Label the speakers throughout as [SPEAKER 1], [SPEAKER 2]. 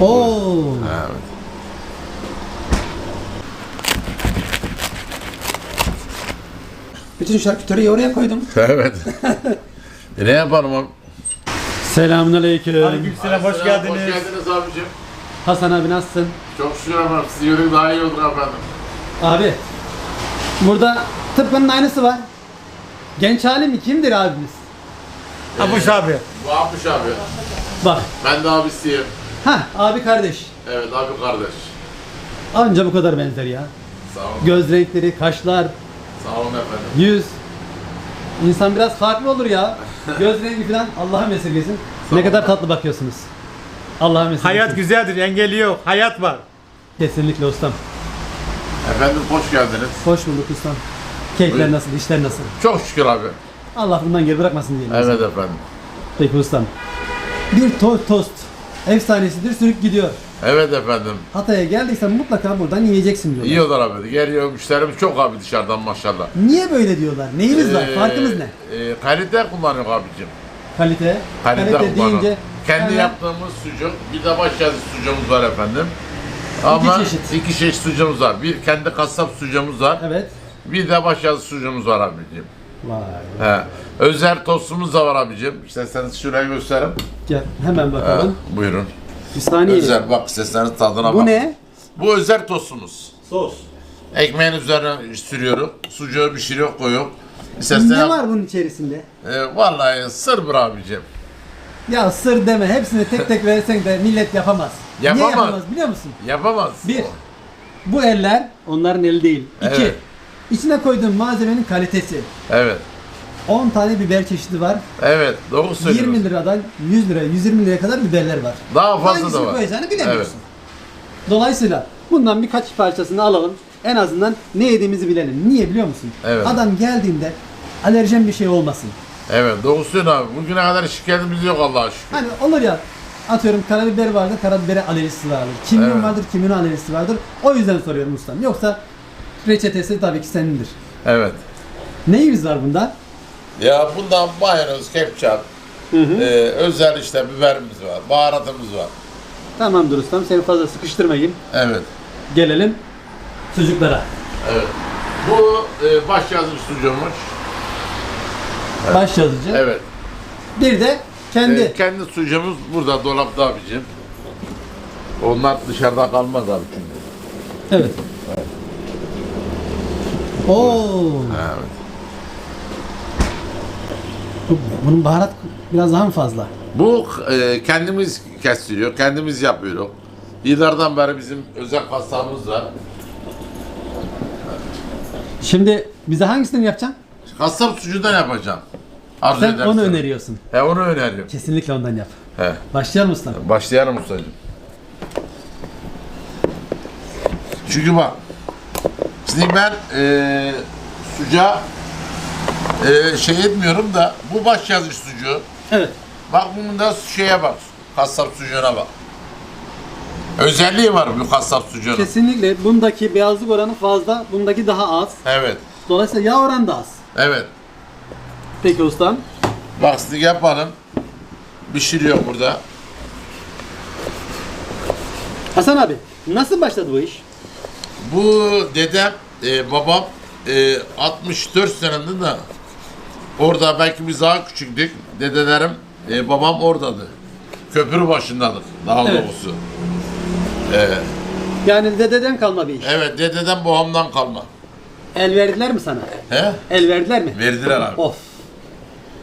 [SPEAKER 1] Oo.
[SPEAKER 2] Evet.
[SPEAKER 1] Bütün şarküteriyi oraya koydum.
[SPEAKER 2] Evet. e ne yapalım abi?
[SPEAKER 1] Selamünaleyküm.
[SPEAKER 3] Aleykümselam hoş geldiniz.
[SPEAKER 2] Hoş geldiniz abicim.
[SPEAKER 1] Hasan abi nasılsın?
[SPEAKER 2] Çok şükür efendim. Sizi yürüyün daha iyi olur efendim.
[SPEAKER 1] Abi. Burada tıpkının aynısı var. Genç halim kimdir abimiz?
[SPEAKER 3] Abuş abi.
[SPEAKER 2] Bu Abmiş abi.
[SPEAKER 1] Bak.
[SPEAKER 2] Ben de abisiyim.
[SPEAKER 1] Ha abi kardeş.
[SPEAKER 2] Evet abi kardeş.
[SPEAKER 1] Anca bu kadar benzer ya.
[SPEAKER 2] Sağ olun.
[SPEAKER 1] Göz renkleri, kaşlar,
[SPEAKER 2] Sağ olun efendim.
[SPEAKER 1] yüz. İnsan biraz farklı olur ya. Göz rengi falan Allah'ım esirgesin. Ne kadar tatlı bakıyorsunuz. Allah'ım esirgesin.
[SPEAKER 3] Hayat güzeldir, engeli yok. Hayat var.
[SPEAKER 1] Kesinlikle ustam.
[SPEAKER 2] Efendim hoş geldiniz.
[SPEAKER 1] Hoş bulduk ustam. Keyifler
[SPEAKER 2] Buyurun.
[SPEAKER 1] nasıl, işler nasıl?
[SPEAKER 2] Çok şükür abi.
[SPEAKER 1] Allah bundan geri bırakmasın diyelim.
[SPEAKER 2] Evet efendim.
[SPEAKER 1] Peki ustam. Bir to- tost efsanesidir sürüp gidiyor.
[SPEAKER 2] Evet efendim.
[SPEAKER 1] Hatay'a geldiysen mutlaka buradan yiyeceksin diyorlar.
[SPEAKER 2] Yiyorlar abi. Geliyor müşterimiz çok abi dışarıdan maşallah.
[SPEAKER 1] Niye böyle diyorlar? Neyiniz var?
[SPEAKER 2] Ee,
[SPEAKER 1] Farkınız ne?
[SPEAKER 2] E, kalite kullanıyor abicim.
[SPEAKER 1] Kalite.
[SPEAKER 2] Kalite,
[SPEAKER 1] Kalite
[SPEAKER 2] kullanıyor.
[SPEAKER 1] deyince
[SPEAKER 2] Kendi
[SPEAKER 1] hemen
[SPEAKER 2] yaptığımız sucuk. Bir de baş yazı sucuğumuz var efendim. Ama
[SPEAKER 1] çeşit.
[SPEAKER 2] iki çeşit sucuğumuz var. Bir kendi kasap sucuğumuz var.
[SPEAKER 1] Evet.
[SPEAKER 2] Bir de baş yazı sucuğumuz var abicim.
[SPEAKER 1] Vay.
[SPEAKER 2] He. Özel tostumuz da var abicim. İsterseniz şuraya göstereyim.
[SPEAKER 1] Gel hemen
[SPEAKER 2] He,
[SPEAKER 1] bakalım.
[SPEAKER 2] buyurun.
[SPEAKER 1] Bir saniye.
[SPEAKER 2] Özel bak isterseniz tadına
[SPEAKER 1] Bu
[SPEAKER 2] bak.
[SPEAKER 1] ne?
[SPEAKER 2] Bu özel tostumuz.
[SPEAKER 3] Sos.
[SPEAKER 2] Ekmeğin üzerine sürüyoruz. Sucuğu pişiriyor koyuyor. İsterseniz
[SPEAKER 1] Ne var bunun içerisinde?
[SPEAKER 2] E, vallahi sır bir abicim.
[SPEAKER 1] Ya sır deme. Hepsini tek tek versen de millet yapamaz. Niye
[SPEAKER 2] Yapamaz.
[SPEAKER 1] yapamaz biliyor musun?
[SPEAKER 2] Yapamaz.
[SPEAKER 1] Bir. Bu eller onların eli değil. İki. İçine koyduğun malzemenin kalitesi.
[SPEAKER 2] Evet.
[SPEAKER 1] 10 tane biber çeşidi var.
[SPEAKER 2] Evet. Doğru söylüyorsun.
[SPEAKER 1] 20 liradan 100 lira, 120 liraya kadar biberler var.
[SPEAKER 2] Daha fazla da
[SPEAKER 1] Hangisini
[SPEAKER 2] var.
[SPEAKER 1] koyacağını bilemiyorsun.
[SPEAKER 2] Evet.
[SPEAKER 1] Dolayısıyla bundan birkaç parçasını alalım. En azından ne yediğimizi bilelim. Niye biliyor musun?
[SPEAKER 2] Evet.
[SPEAKER 1] Adam geldiğinde alerjen bir şey olmasın.
[SPEAKER 2] Evet. Doğru söylüyorsun abi. Bugüne kadar şikayetimiz yok Allah'a şükür.
[SPEAKER 1] Hani olur ya atıyorum karabiber vardır, karabibere alerjisi vardır. Kimyon
[SPEAKER 2] Evet.
[SPEAKER 1] vardır, kimyon alerjisi vardır. O yüzden soruyorum ustam. Yoksa reçetesi tabii ki senindir.
[SPEAKER 2] Evet.
[SPEAKER 1] Neyimiz var bunda?
[SPEAKER 2] Ya bundan mayonez, ketçap, e, özel işte biberimiz var, baharatımız var.
[SPEAKER 1] Tamamdır ustam. Seni fazla sıkıştırmayayım.
[SPEAKER 2] Evet.
[SPEAKER 1] Gelelim sucuklara.
[SPEAKER 2] Evet. Bu e, baş yazmış sucuğumuz.
[SPEAKER 1] Baş yazıcı.
[SPEAKER 2] Evet.
[SPEAKER 1] Bir de kendi.
[SPEAKER 2] E, kendi sucuğumuz burada dolapta abicim. Onlar dışarıda kalmaz abi çünkü.
[SPEAKER 1] Evet. Oo.
[SPEAKER 2] Evet.
[SPEAKER 1] Bu- Bunun baharat biraz daha mı fazla?
[SPEAKER 2] Bu e, kendimiz kestiriyor, kendimiz yapıyoruz. Yıllardan beri bizim özel kasabımız var.
[SPEAKER 1] Şimdi bize hangisini yapacaksın?
[SPEAKER 2] Kasap sucuğundan yapacağım. Arzu
[SPEAKER 1] Sen
[SPEAKER 2] edersen.
[SPEAKER 1] onu öneriyorsun.
[SPEAKER 2] He onu öneriyorum.
[SPEAKER 1] Kesinlikle ondan yap.
[SPEAKER 2] He.
[SPEAKER 1] Başlayalım ustam.
[SPEAKER 2] Başlayalım ustacığım. Çünkü bak. Şimdi ben e, sucuğa e, şey etmiyorum da bu baş yazış sucuğu.
[SPEAKER 1] Evet.
[SPEAKER 2] Bak bunun da şeye bak. Kasap sucuğuna bak. Özelliği var bu kasap sucuğunun.
[SPEAKER 1] Kesinlikle bundaki beyazlık oranı fazla, bundaki daha az.
[SPEAKER 2] Evet.
[SPEAKER 1] Dolayısıyla yağ oranı da az.
[SPEAKER 2] Evet.
[SPEAKER 1] Peki ustam.
[SPEAKER 2] Bak stick yapalım. Pişiriyor burada.
[SPEAKER 1] Hasan abi nasıl başladı bu iş?
[SPEAKER 2] Bu dedem, e, babam e, 64 senedir de orada belki biz daha küçüktük. Dedelerim, e, babam oradadı. Köprü başındadık daha
[SPEAKER 1] Evet.
[SPEAKER 2] doğrusu. E,
[SPEAKER 1] Yani dededen kalma bir iş.
[SPEAKER 2] evet dededen babamdan kalma.
[SPEAKER 1] El verdiler mi sana?
[SPEAKER 2] He?
[SPEAKER 1] El verdiler mi?
[SPEAKER 2] Verdiler abi.
[SPEAKER 1] Of.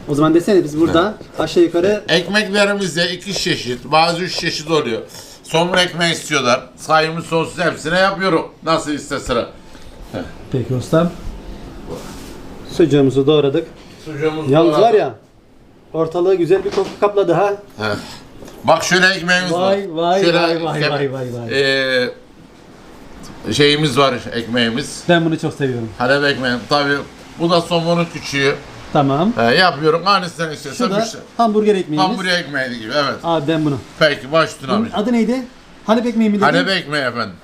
[SPEAKER 1] O zaman desene biz burada aşağı yukarı
[SPEAKER 2] Ekmeklerimiz de iki çeşit, bazı üç çeşit oluyor. Somur ekmeği istiyorlar. Sayımız sonsuz hepsine yapıyorum. Nasıl isteseler.
[SPEAKER 1] Peki ustam. Sucuğumuzu doğradık.
[SPEAKER 2] Sucuğumuz
[SPEAKER 1] Yalnız var ya ortalığı güzel bir koku kapladı ha.
[SPEAKER 2] He. Bak şöyle ekmeğimiz var.
[SPEAKER 1] Vay vay
[SPEAKER 2] Şöyle
[SPEAKER 1] vay vay vay vay vay.
[SPEAKER 2] Ee, şeyimiz var ekmeğimiz.
[SPEAKER 1] Ben bunu çok seviyorum.
[SPEAKER 2] Halep ekmeğim. Tabii bu da somonun küçüğü.
[SPEAKER 1] Tamam.
[SPEAKER 2] Ee, yapıyorum. Hanisinden istiyorsan
[SPEAKER 1] Şu da
[SPEAKER 2] şey.
[SPEAKER 1] hamburger ekmeğimiz.
[SPEAKER 2] Hamburger ekmeği gibi evet.
[SPEAKER 1] Abi ben bunu.
[SPEAKER 2] Peki baş üstüne
[SPEAKER 1] Bunun adı neydi? Halep ekmeği mi dedin?
[SPEAKER 2] Halep ekmeği efendim.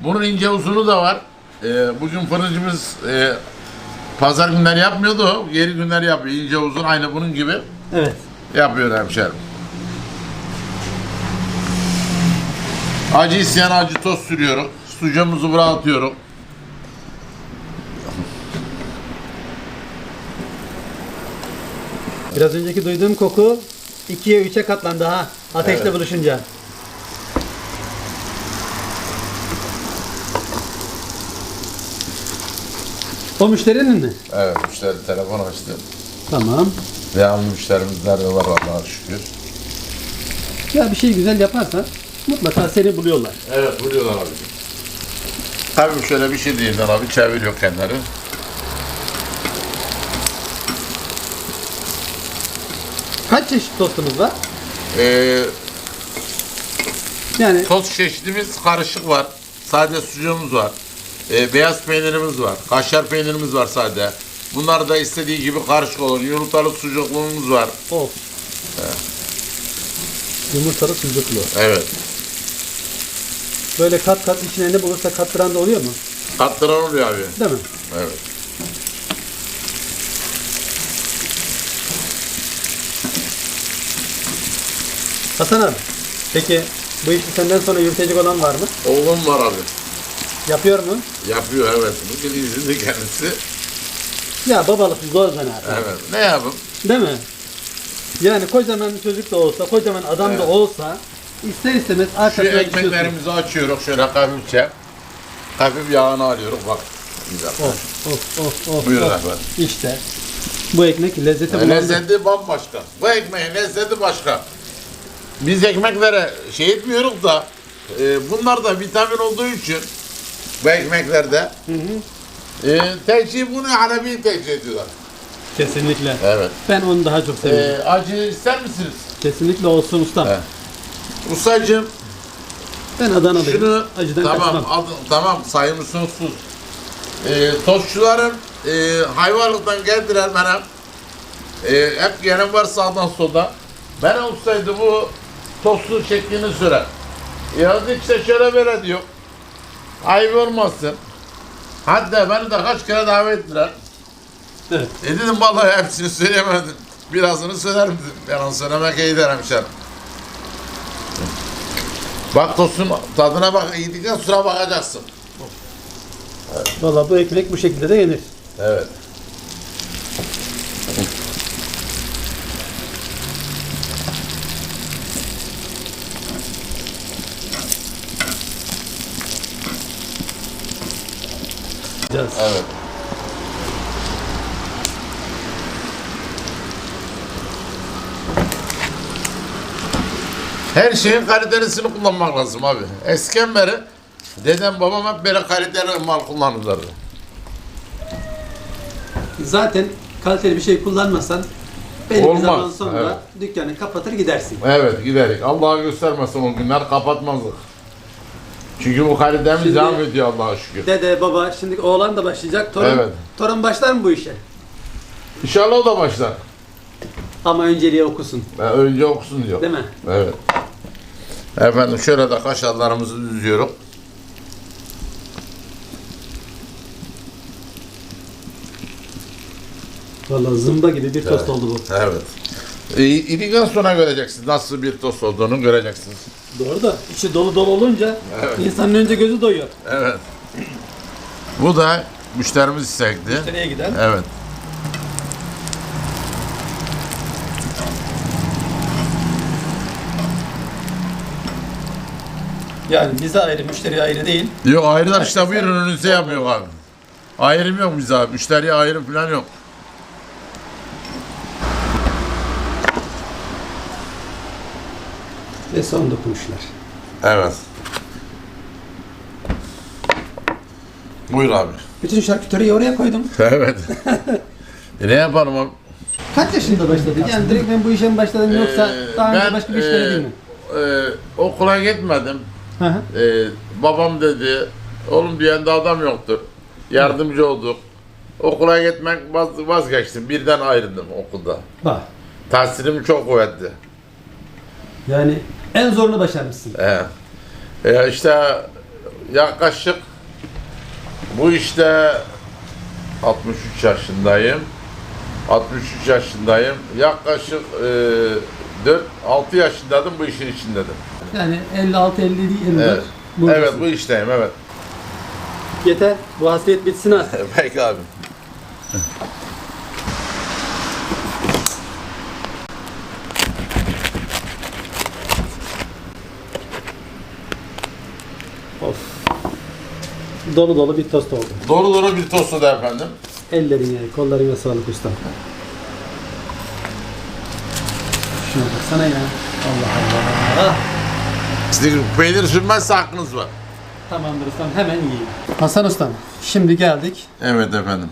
[SPEAKER 2] Bunun ince uzunu da var. Ee, bugün fırıncımız e, pazar günleri yapmıyordu. Geri günleri yapıyor. İnce uzun aynı bunun gibi
[SPEAKER 1] Evet.
[SPEAKER 2] yapıyor hemşerim. Acı isteyen acı toz sürüyorum. Sucuğumuzu buraya atıyorum.
[SPEAKER 1] Biraz önceki duyduğum koku ikiye üçe katlandı ha. Ateşle
[SPEAKER 2] Evet.
[SPEAKER 1] buluşunca. O müşterinin mi?
[SPEAKER 2] Evet müşteri telefon açtı.
[SPEAKER 1] Tamam.
[SPEAKER 2] Devamlı müşterimizler de var Allah'a şükür.
[SPEAKER 1] Ya bir şey güzel yaparsan mutlaka seni buluyorlar.
[SPEAKER 2] Evet buluyorlar abi. Tabii şöyle bir şey değil abi çeviriyor kendileri.
[SPEAKER 1] Kaç çeşit tostumuz var?
[SPEAKER 2] Ee,
[SPEAKER 1] Yani
[SPEAKER 2] toz çeşitimiz karışık var. Sade sucuğumuz var. Ee, beyaz peynirimiz var. Kaşar peynirimiz var sade. Bunlar da istediği gibi karışık olur. Yumurtalı sucukluğumuz var.
[SPEAKER 1] of. Yumurtalı sucuklu.
[SPEAKER 2] Evet.
[SPEAKER 1] Böyle kat kat içine ne bulursa kattıran da oluyor mu?
[SPEAKER 2] Kattıran oluyor abi.
[SPEAKER 1] Değil mi?
[SPEAKER 2] Evet.
[SPEAKER 1] Hasan abi. Peki bu işi senden sonra yürütecek olan var mı?
[SPEAKER 2] Oğlum var abi.
[SPEAKER 1] Yapıyor mu?
[SPEAKER 2] Yapıyor evet. Bugün izinli kendisi.
[SPEAKER 1] Ya babalık zor zanaat.
[SPEAKER 2] Evet. Ne yapayım?
[SPEAKER 1] Değil mi? Yani kocaman çocuk da olsa, kocaman adam da
[SPEAKER 2] Evet.
[SPEAKER 1] olsa ister istemez
[SPEAKER 2] Şu
[SPEAKER 1] arkasına düşüyorsun.
[SPEAKER 2] ekmeklerimizi açıyoruz şöyle hafifçe. Hafif yağını alıyoruz bak. Güzel.
[SPEAKER 1] Of of of of.
[SPEAKER 2] Buyurun
[SPEAKER 1] of.
[SPEAKER 2] efendim.
[SPEAKER 1] İşte bu ekmek lezzeti bulandı.
[SPEAKER 2] Lezzeti bambaşka. Bu ekmeğin lezzeti başka. Biz ekmeklere şey etmiyoruz da e, bunlar da vitamin olduğu için bu ekmeklerde e, tercih bunu Alevi tercih ediyorlar.
[SPEAKER 1] Kesinlikle.
[SPEAKER 2] Evet.
[SPEAKER 1] Ben onu daha çok seviyorum.
[SPEAKER 2] E, acı ister misiniz?
[SPEAKER 1] Kesinlikle olsun ustam.
[SPEAKER 2] Evet. Ustacığım
[SPEAKER 1] Ben Adanalıyım.
[SPEAKER 2] şunu
[SPEAKER 1] Acıdan
[SPEAKER 2] tamam
[SPEAKER 1] kaçmam.
[SPEAKER 2] tamam sayımı sonsuz. E, tostçuların e, hayvanlıktan geldiler bana. E, hep gelen var sağdan soldan. Ben olsaydı bu tostu şeklini sürer. Ya işte şöyle böyle diyor. Ayıp olmasın. Hatta beni de kaç kere davet ettiler. E dedim vallahi hepsini söyleyemedim. Birazını söylerim dedim. Ben onu söylemek iyi derim işte. Bak tostun tadına bak, yedikten sonra bakacaksın.
[SPEAKER 1] Valla bu ekmek bu şekilde de yenir.
[SPEAKER 2] Evet.
[SPEAKER 1] Yiyeceğiz.
[SPEAKER 2] Evet. Her şeyin kalitesini kullanmak lazım abi. Eskiden beri dedem babam hep böyle kaliteli mal kullanırlardı.
[SPEAKER 1] Zaten kaliteli bir şey kullanmasan belli bir
[SPEAKER 2] Olmaz,
[SPEAKER 1] zaman sonra
[SPEAKER 2] evet.
[SPEAKER 1] dükkanı kapatır gidersin.
[SPEAKER 2] Evet giderik. Allah göstermesin o günler kapatmazdık. Çünkü bu kalitemiz
[SPEAKER 1] Şimdi-
[SPEAKER 2] devam ediyor Allah'a şükür.
[SPEAKER 1] Dede, baba, şimdi oğlan da başlayacak. Torun,
[SPEAKER 2] Evet.
[SPEAKER 1] torun başlar mı bu işe?
[SPEAKER 2] İnşallah o da başlar.
[SPEAKER 1] Ama önceliği okusun.
[SPEAKER 2] Ben önce okusun diyor.
[SPEAKER 1] Değil mi?
[SPEAKER 2] Evet. Efendim şöyle de kaşarlarımızı düzüyorum.
[SPEAKER 1] Valla zımba gibi bir tost oldu bu.
[SPEAKER 2] Evet. E, İdikten sonra göreceksiniz. Nasıl bir tost olduğunu göreceksiniz.
[SPEAKER 1] Doğru da içi dolu dolu olunca
[SPEAKER 2] Evet.
[SPEAKER 1] insanın önce gözü doyuyor.
[SPEAKER 2] Evet. Bu da müşterimiz istekli.
[SPEAKER 1] Nereye giden?
[SPEAKER 2] Evet.
[SPEAKER 1] Yani bize ayrı, müşteriye ayrı değil.
[SPEAKER 2] Yok ayrılar işte bu ürününüze yapıyor abi. Ayrım yok bize abi. Müşteriye ayrım falan yok.
[SPEAKER 1] Ve son dokunuşlar.
[SPEAKER 2] Evet. Buyur abi.
[SPEAKER 1] Bütün şarküteriyi oraya koydum.
[SPEAKER 2] Evet. e ne yapalım abi?
[SPEAKER 1] Kaç yaşında başladın? Yani direkt ben bu işe mi başladım yoksa
[SPEAKER 2] Ee,
[SPEAKER 1] daha önce
[SPEAKER 2] ben,
[SPEAKER 1] başka bir iş denedin mi?
[SPEAKER 2] e, e, okula gitmedim.
[SPEAKER 1] Hı hı.
[SPEAKER 2] E, babam dedi, oğlum diyen de adam yoktur. Yardımcı olduk. Okula gitmek vaz- vazgeçtim. Birden ayrıldım okulda.
[SPEAKER 1] Bak.
[SPEAKER 2] Tahsilim çok kuvvetli.
[SPEAKER 1] Yani en zorunu başarmışsın.
[SPEAKER 2] Ee, e, işte yaklaşık bu işte 63 yaşındayım. 63 yaşındayım. Yaklaşık e, 4-6 yaşındaydım bu işin içindeydim.
[SPEAKER 1] Yani 56 57 54.
[SPEAKER 2] Evet.
[SPEAKER 1] buradasın.
[SPEAKER 2] Evet bu işteyim evet.
[SPEAKER 1] Yeter. Bu hasret bitsin artık.
[SPEAKER 2] Peki abi.
[SPEAKER 1] Dolu dolu bir tost oldu.
[SPEAKER 2] Doğru doğru bir tostu da efendim.
[SPEAKER 1] Ellerine, kollarına sağlık usta. Şuna baksana ya. Allah Allah.
[SPEAKER 2] Sizin peynir sürmezse hakkınız var.
[SPEAKER 1] Tamamdır ustam hemen yiyeyim. Hasan ustam şimdi geldik.
[SPEAKER 2] Evet efendim.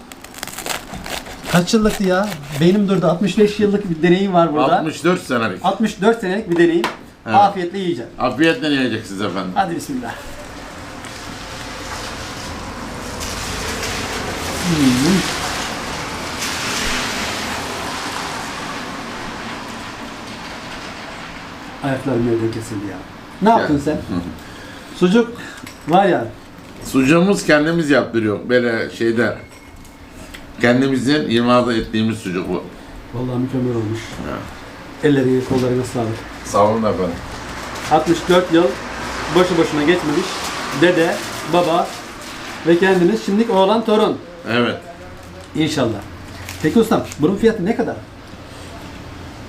[SPEAKER 1] Kaç yıllıktı ya? Beynim durdu. 65 yıllık bir deneyim var burada.
[SPEAKER 2] 64 senelik.
[SPEAKER 1] 64 senelik bir deneyim.
[SPEAKER 2] Evet.
[SPEAKER 1] Afiyetle yiyeceğim.
[SPEAKER 2] Afiyetle yiyeceksiniz efendim.
[SPEAKER 1] Hadi bismillah. Hmm. Ayaklarım yerden kesildi ya. Ne yaptın sen? Sucuk var ya.
[SPEAKER 2] Sucuğumuz kendimiz yaptırıyor. Böyle şeyde. Kendimizin imada ettiğimiz sucuk bu.
[SPEAKER 1] Vallahi mükemmel olmuş.
[SPEAKER 2] Ya.
[SPEAKER 1] Ellerine kollarına sağlık.
[SPEAKER 2] Sağ olun efendim.
[SPEAKER 1] 64 yıl boşu boşuna geçmemiş. Dede, baba ve kendiniz şimdilik oğlan torun.
[SPEAKER 2] Evet.
[SPEAKER 1] İnşallah. Peki ustam bunun fiyatı ne kadar?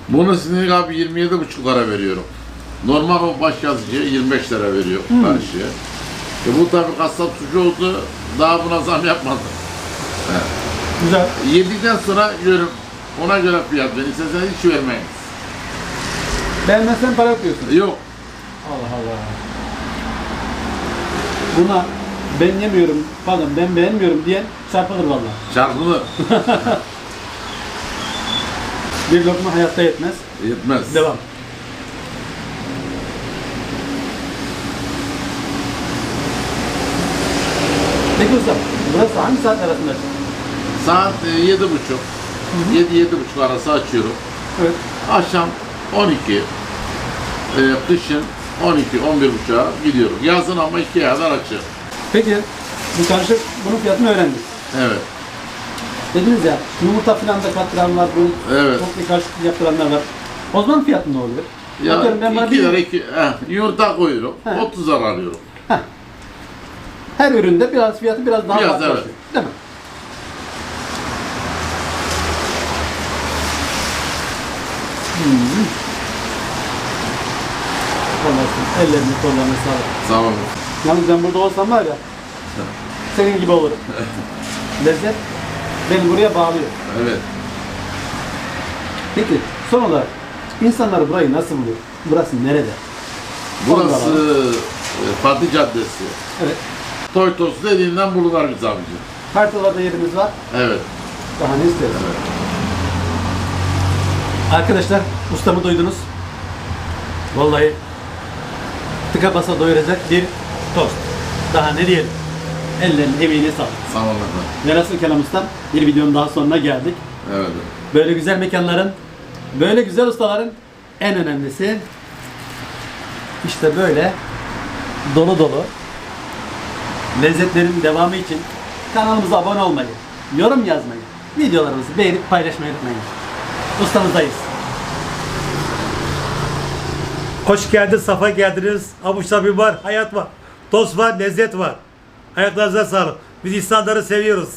[SPEAKER 2] Bunu sizin abi 27,5 lira veriyorum. Normal o baş yazıcı 25 lira veriyor karşıya. E bu tabi kasap sucu oldu. Daha buna zam yapmadı.
[SPEAKER 1] Güzel.
[SPEAKER 2] Yedikten sonra görüm. Ona göre fiyat verin. İsterseniz hiç vermeyin.
[SPEAKER 1] Beğenmezsen para yok diyorsun.
[SPEAKER 2] Yok.
[SPEAKER 1] Allah Allah. Buna ben yemiyorum, pardon ben beğenmiyorum diyen çarpılır vallahi.
[SPEAKER 2] Çarpılı
[SPEAKER 1] Bir lokma hayatta yetmez.
[SPEAKER 2] yetmez.
[SPEAKER 1] Devam. Peki ustam, burası hangi saat arasında açık?
[SPEAKER 2] Saat e, yedi buçuk. Yedi yedi buçuk arası açıyorum.
[SPEAKER 1] Evet.
[SPEAKER 2] Akşam 12. E, kışın 12 11 buçuğa gidiyorum. Yazın ama ikiye kadar açık.
[SPEAKER 1] Peki, bu karışık bunun fiyatını öğrendik.
[SPEAKER 2] Evet.
[SPEAKER 1] Dediniz ya, yumurta falan da kattıran var, bu
[SPEAKER 2] Evet.
[SPEAKER 1] çok bir karışık yaptıranlar var. O zaman fiyatı ne oluyor?
[SPEAKER 2] Ya
[SPEAKER 1] Atıyorum ben bana
[SPEAKER 2] 2
[SPEAKER 1] bir-
[SPEAKER 2] lira 2 eh, yumurta koyuyorum.
[SPEAKER 1] He.
[SPEAKER 2] 30 lira alıyorum.
[SPEAKER 1] Her üründe biraz fiyatı biraz daha
[SPEAKER 2] Biraz,
[SPEAKER 1] farklılaşıyor. Değil mi? Hmm. Vallahi ellerini kollarını sağlık.
[SPEAKER 2] Sağ olun.
[SPEAKER 1] Yalnız ben burada olsam var ya, senin gibi olurum. Lezzet beni buraya bağlıyor.
[SPEAKER 2] Evet.
[SPEAKER 1] Peki son olarak insanlar burayı nasıl buluyor? Burası nerede?
[SPEAKER 2] Burası e, Fatih Caddesi.
[SPEAKER 1] Evet.
[SPEAKER 2] Toytos dediğinden bulunur biz abici.
[SPEAKER 1] Kartalarda yerimiz var.
[SPEAKER 2] Evet.
[SPEAKER 1] Daha ne isteriz? Arkadaşlar ustamı duydunuz. Vallahi tıka basa doyuracak bir tost. Daha ne diyelim? Ellerinin emeğine sağlık.
[SPEAKER 2] Sağ olun efendim.
[SPEAKER 1] Velhasıl kelam ustam bir videonun daha sonuna geldik.
[SPEAKER 2] Evet.
[SPEAKER 1] Böyle güzel mekanların, böyle güzel ustaların en önemlisi işte böyle dolu dolu lezzetlerin devamı için kanalımıza abone olmayı, yorum yazmayı, videolarımızı beğenip paylaşmayı unutmayın. Ustamızdayız.
[SPEAKER 3] Hoş geldiniz, safa geldiniz. Abuş tabi var, hayat var. Tost var, lezzet var. Ayaklarınıza sağlık. Biz insanları seviyoruz.